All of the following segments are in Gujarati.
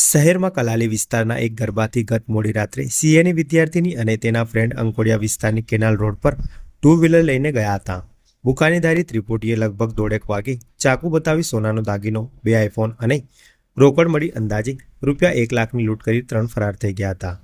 શહેરમાં કલાલી વિસ્તારના એક ગરબાથી ગત મોડી રાત્રે સીએની વિદ્યાર્થીની અને તેના ફ્રેન્ડ અંકોડિયા વિસ્તારની કેનાલ રોડ પર ટુ વ્હીલર લઈને ગયા હતા. બુકાનીધારી ત્રિપોટીએ લગભગ દોઢેક વાગે ચાકુ બતાવી સોનાનો દાગીનો, બે આઈફોન અને રોકડ મળી અંદાજે રૂપિયા એક લાખની લૂંટ કરી ત્રણ ફરાર થઈ ગયા હતા.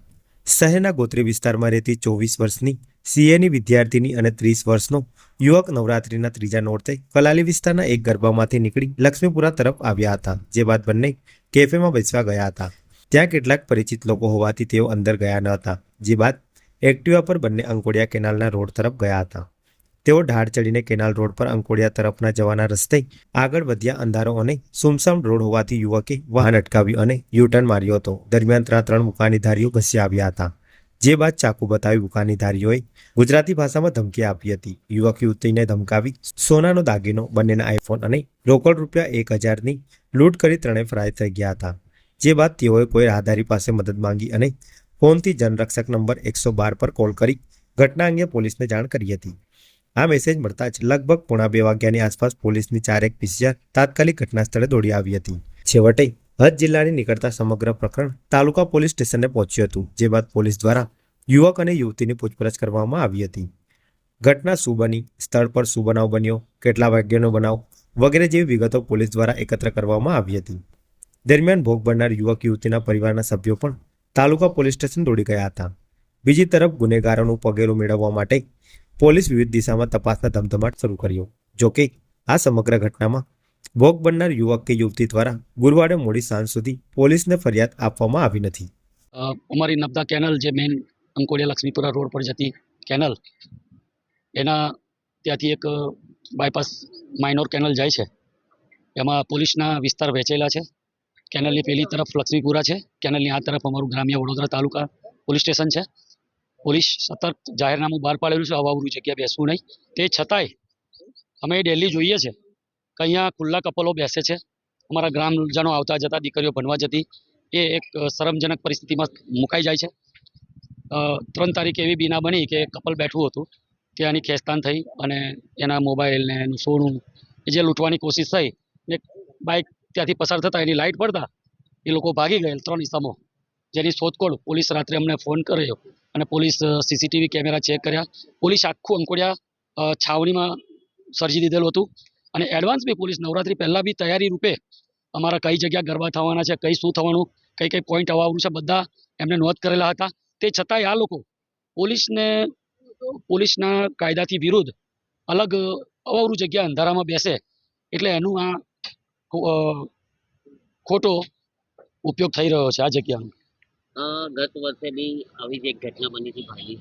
શહેરના ગોત્રી વિસ્તારમાં રહેતી ચોવીસ વર્ષની સીએની વિદ્યાર્થીની અને ત્રીસ વર્ષનો યુવક નવરાત્રીના ત્રીજા નોરતે કલાલી વિસ્તારના એક ગરબામાંથી નીકળી લક્ષ્મીપુરા તરફ આવ્યા હતા, જે બાદ બંને કેફેમાં બેસવા ગયા હતા. ત્યાં કેટલાક પરિચિત લોકો હોવાથી તેઓ અંદર ગયા ન હતા. જે બાદ એક્ટિવા પર બંને અંકોડિયા કેનાલના રોડ તરફ ગયા હતા. તેઓ ઢાળ ચડીને કેનાલ રોડ પર અંકોડિયા તરફના જવાના રસ્તે આગળ વધ્યા અંધારો અને સુમસામ રોડ હોવાથી યુવકે વાહન અટકાવ્યું અને યુટર્ન માર્યો હતો. દરમિયાન ત્યાં ત્રણ મુકાનીધારીઓ ઘસી આવ્યા હતા. જે બાદ ચાકુ બતાવી મુકાનીધારીઓએ ગુજરાતી ભાષામાં ધમકી આપી હતી. યુવક, યુવતીને ધમકાવી સોનાનો દાગીનો, બંનેના આઈફોન અને રોકડ રૂપિયા એક હજારની લૂંટ કરી ત્રણેય ફરાર થઈ ગયા હતા. જે બાદ તેઓએ કોઈ રાહદારી પાસે મદદ માંગી અને ફોનથી જનરક્ષક નંબર એકસો બાર પર કોલ કરી ઘટના અંગે પોલીસને જાણ કરી હતી. આ મેસેજ મળતા જ લગભગ પોણા બે વાગ્યાની આસપાસ પોલીસની ચારેક પીસીઆર તાત્કાલિક ઘટના સ્થળે દોડી આવી હતી. છેવટે હદ જિલ્લાની નીકળતા સમગ્ર પ્રકરણ તાલુકા પોલીસ સ્ટેશને પહોંચ્યું હતું, જે બાદ પોલીસ દ્વારા યુવક અને યુવતીની પૂછપરછ કરવામાં આવી હતી. ઘટના શું બની, સ્થળ પર શું બનાવ બન્યો, કેટલા વાગ્યાનો બનાવ વગેરે જેવી વિગતો પોલીસ દ્વારા એકત્ર કરવામાં આવી હતી. દરમિયાન ભોગ બનનાર યુવક, યુવતીના પરિવારના સભ્યો પણ તાલુકા પોલીસ સ્ટેશન દોડી ગયા હતા. બીજી તરફ ગુનેગારોનું પગેરું મેળવવા માટે પોલીસ વિવિધ દિશામાં તપાસના ધમધમાટ શરૂ કર્યો, જોકે આ સમગ્ર ઘટનામાં ભોગ બનનાર યુવક કે યુવતી દ્વારા ગુરુવારે મોડી સાંજ સુધી પોલીસને ફરિયાદ આપવામાં આવી નથી. અમારી નબદા કેનલ જે મેઇન અંકોડિયા લક્ષ્મીપુરા રોડ પર જતી કેનલ, એના ત્યાંથી એક બાયપાસ માઇનોર કેનલ જાય છે. એમાં પોલીસના વિસ્તાર વહેંચેલા છે. કેનલની પેલી તરફ લક્ષ્મીપુરા છે, કેનલની આ તરફ અમારું ગ્રામ્ય વડોદરા તાલુકા પોલીસ સ્ટેશન છે. પોલીસ સતર્ક જાહેરનામું બહાર પાડેલું છે, અવાવરું જગ્યા બેસવું નહીં. તે છતાંય અમે ડેલી જોઈએ છે. કે અહીંયા ખુલ્લા કપલો બેસે છે. અમારા ગ્રામજનો આવતા જતા દીકરીઓ ભણવા જતી એ એક શરમજનક પરિસ્થિતિમાં મુકાઈ જાય છે. ત્રણ તારીખે એવી બીના બની કે કપલ બેઠું હતું ત્યાંની ખેંચતાન થઈ અને એના મોબાઈલ ને એનું સોનું જે લૂંટવાની કોશિશ થઈ ને બાઇક ત્યાંથી પસાર થતાં, એની લાઇટ પડતા, એ લોકો ભાગી ગયેલ ત્રણ ઇસમો. જેની શોધખોળ પોલીસ રાત્રે અમને ફોન કર્યો અને પોલીસ સીસીટીવી કેમેરા ચેક કર્યા. પોલીસ આખું અંકોડિયા છાવણીમાં સર્જી દીધેલું હતું. અને એડવાન્સ બી પોલીસ નવરાત્રી પહેલાં બી તૈયારી રૂપે અમારા કઈ જગ્યા ગરબા થવાના છે કઈ શું થવાનું કઈ કઈ પોઈન્ટ આવવાનું છે બધા એમને નોંધ કરેલા હતા. તે છતાંય આ લોકો પોલીસને પોલીસના કાયદાથી વિરુદ્ધ અલગ અવાવરું જગ્યા અંધારામાં બેસે એટલે એનું આ ખોટો ઉપયોગ થઈ રહ્યો છે આ જગ્યાનો. ગત વર્ષે બી આવી જ એક ઘટના બની હતી ભાઈ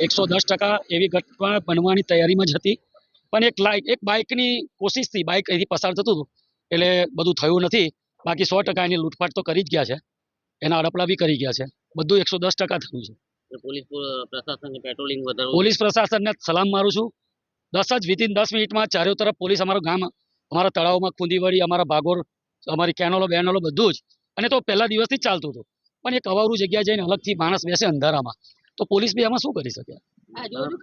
એકસો દસ ટકા એવી ઘટના બનવાની તૈયારીમાં જ હતી. પણ એક લાઇક એક બાઇકની કોશિશથી બાઇક અહીંથી પસાર થતું હતું એટલે બધું થયું નથી. બાકી સો ટકા એની લૂંટફાટ તો કરી જ ગયા છે. એના અડપલા બી કરી ગયા છે. બધું એકસો દસ ટકા થયું છે. પોલીસ પ્ર- પ્રશાસનને પેટ્રોલિંગ વધારવું પોલીસ પ્રશાસનને સલામ મારું છું. દસ જ વિધિન દસ મિનિટમાં ચારે તરફ પોલીસ અમારું ગામ અમારા તળાવમાં ખુંદીવડી અમારા ભાગોર અમારી કેનોલો બેનોલો બધું જ. અને તો પહેલા દિવસથી ચાલતું હતું. પણ એક અવારું જગ્યા જઈને અલગથી માણસ બેસે અંધારામાં. તો પોલીસ બી એમાં શું કરી શકે?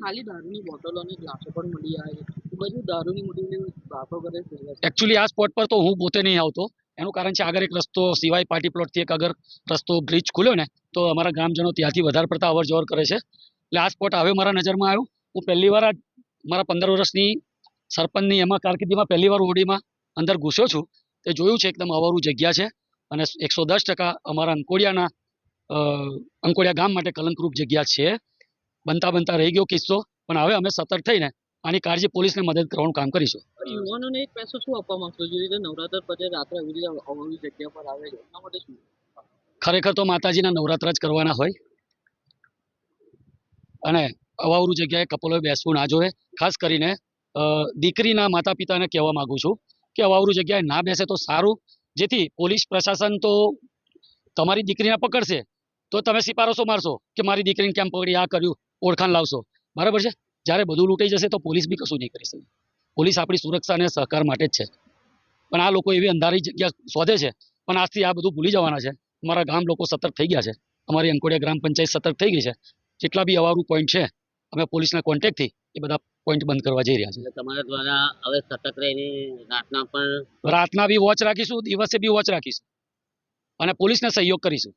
ખાલી દારૂની બોટલો અને ગ્લાસો પણ મળી આવે દારૂની મોટી મોટી વાતો કરે એકચ્યુઅલી આ સ્પોટ પર તો હું પોતે નહીં આવતો. એનું કારણ છે આગળ એક રસ્તો સિવાય પાર્ટી પ્લોટથી એક આગળ રસ્તો બ્રિજ ખુલ્યો ને તો અમારા ગ્રામજનો ત્યાંથી વધારે પડતા અવર જવર કરે છે. એટલે આ સ્પોટ હવે મારા નજરમાં આવ્યું. હું પહેલી વાર મારા પંદર વર્ષની સરપંચની એમાં કારકિર્દીમાં પહેલી વાર ઓડીમાં અંદર ઘૂસ્યો છું. તે જોયું છે એકદમ અવારું જગ્યા છે. અને એકસો દસ ટકા અમારા અંકોડિયાના અંકોડિયા ગામ માટે કલંકરૂપ જગ્યા છે. બનતા બનતા રહી ગયો કિસ્સો પણ હવે અમે સતર્ક થઈને આની કાળજી પોલીસને મદદ કરવાનું કામ કરીશું. યુવાનોને એક પૈસો શું આપવા માંગશો? જે રીતે નવરાત્ર પછી રાત્રે આવી રીતે અવળી જગ્યા પર આવે છે એના માટે શું? ખરેખર તો માતાજીના નવરાત્ર જ કરવાના હોય. અને અવાવરું જગ્યાએ કપલોએ બેસવું ના જોઈએ. ખાસ કરીને દીકરીના માતા પિતાને કહેવા માગું છું કે અવાવરું જગ્યાએ ના બેસે તો સારું. જેથી પોલીસ પ્રશાસન તો તમારી દીકરીને પકડશે, તો તમે સિપારસો મારશો કે મારી દીકરીને કેમ પકડી, આ કર્યું, ઓળખાણ લાવશો. બરાબર છે? જ્યારે બધું લૂંટાઈ જશે તો પોલીસ બી કશું નહીં કરી શકે. પોલીસ આપણી સુરક્ષા અને સહકાર માટે જ છે. પણ આ લોકો એવી અંધારી જગ્યા શોધે છે, પણ આજથી આ બધું ભૂલી જવાના છે. અમારા ગામ લોકો સતર્ક થઈ ગયા છે. અમારી અંકોડિયા ગ્રામ પંચાયત સતર્ક થઈ ગઈ છે. જેટલા બી અવારું પોઈન્ટ છે અમે પોલીસના કોન્ટેક્ટથી એ બધા પોઈન્ટ બંધ કરવા જઈ રહ્યા છે તમારા દ્વારા હવે સતત રહીને રાતના પણ રાતના બી વોચ રાખીશું દિવસે બી વોચ રાખીશું. અને પોલીસને સહયોગ કરીશું.